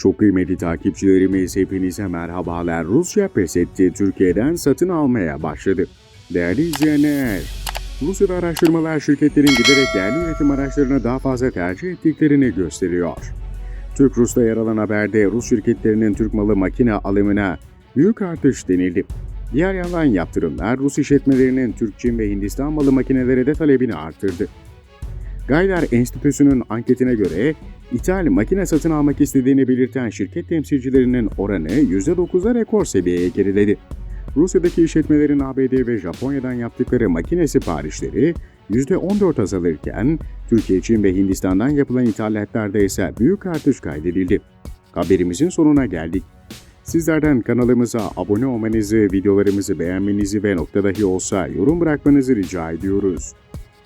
Çok kıymetli takipçilerimiz hepinize merhabalar. Rusya pes etti, Türkiye'den satın almaya başladı. Değerli izleyenler, Rusya'da araştırmalar şirketlerin giderek yerli üretim araçlarını daha fazla tercih ettiklerini gösteriyor. Türk-Rus'ta yer alan haberde Rus şirketlerinin Türk malı makine alımına büyük artış denildi. Diğer yandan yaptırımlar Rus işletmelerinin Türk, Çin ve Hindistan malı makinelere de talebini arttırdı. Gayler Enstitüsü'nün anketine göre ithal makine satın almak istediğini belirten şirket temsilcilerinin oranı %9'a rekor seviyeye geriledi. Rusya'daki işletmelerin ABD ve Japonya'dan yaptıkları makine siparişleri %14 azalırken, Türkiye, Çin ve Hindistan'dan yapılan ithalatlarda ise büyük artış kaydedildi. Haberimizin sonuna geldik. Sizlerden kanalımıza abone olmanızı, videolarımızı beğenmenizi ve nokta dahi olsa yorum bırakmanızı rica ediyoruz.